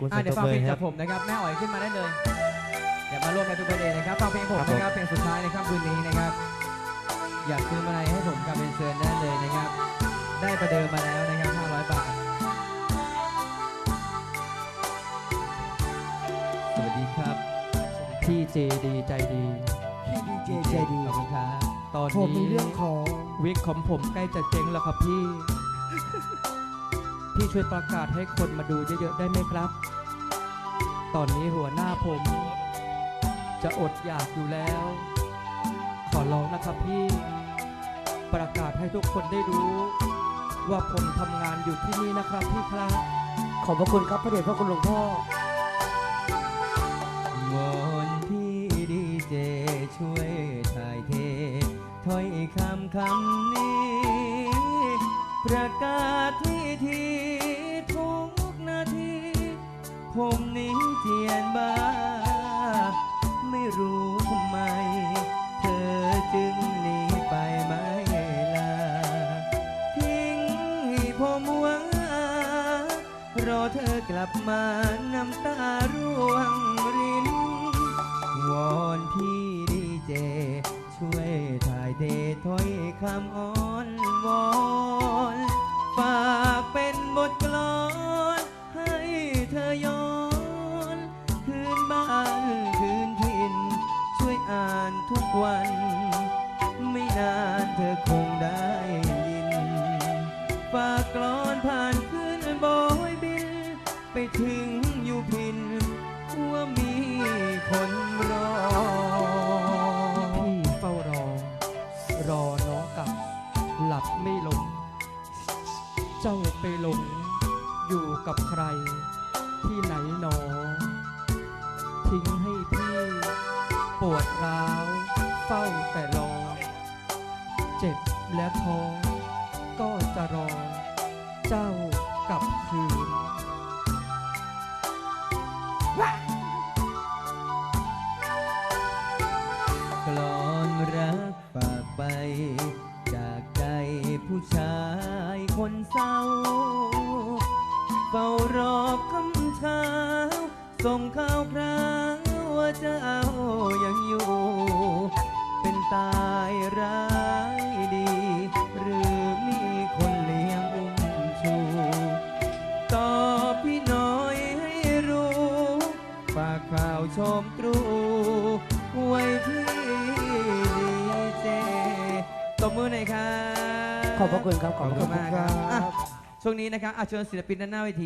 คุณอะสันเดี๋ยวตฟังบเพเลลยงคจารับ กผมนะครับแม่อ๋อยขึ้นมาได้เลยเดี๋ยวมาร่วมกันทุกประเด็นนะครับฟังเพลงผมครับผม นะครับเพลงสุดท้ายนะครับคืนนี้นะครับ อยากซื้อมาอะไรให้ผมกับเป็นเชิญได้เลยนะครับ ได้ประเดิมมาแล้วนะครับ 500 บาท สวัสดีครับพี่เจดีใจดีพี่ดีเจใจดี ขอบคุณครับตอนผมมีนี้เรื่องของวิกของผมใกล้จะเจ๊งแล้วครับพี่ พี่ช่วยประกาศให้คนมาดูเยอะๆได้ไหมครับ ตอนนี้หัวหน้าผม จะอดอยากอยู่แล้ว ขอร้องนะครับพี่ ประกาศให้ทุกคนได้รู้ ว่าผมทำงานอยู่ที่นี่นะครับพี่ครับ ขอบพระคุณครับพระเดชพระคุณหลวงพ่อวอนพี่ดีเจช่วยถ่ายเทถ้อยคำคำนี้ ประกาศ ทีทุกนาที ผมนี้เจียนบ้า ไม่รู้ทำไม เธอจึงหนีไปไม่ลา ทิ้งให้ผมหวังอารอเธอกลับมาน้ำตาร่วงริน วอนพี่ดีเจ ช่วยถ่ายเทถ้อยคำอ้อนวอนานทุกวัน ไม่นานเธอคงได้ยินฝากกลอนผ่านคืนบอยบิน ไปถึงอยู่พิน ว่ามีคนรอ พี่เฝ้ารอ รอน้องกลับ หลับไม่ลง เจ้าไปหลง อยู่กับใคร ที่ไหนหนอ ทิ้งให้พี่ ร้าวเฝ้าแต่รอ เจ็บและท้องก็จะรอ เจ้ากลับคืน กลอนรักฝากไป จากใจผู้ชายคนเศร้า เฝ้ารอคำเช้าส่งข่าวคราวว่าจ้ายังอยู่เป็น ตายร้ายดี หรือมีคนเลี้ยงอุ้มชูตอบพี่น้อยให้รู้ ฝากข่าวชมตรูไว้ที่ดีเจตบมือหน่อยครับขอบพระคุณครับขอบพระคุณมากคครัรับอะบช่วงนี้นะครับอาเชิญศิลปินด้านหน้าเวที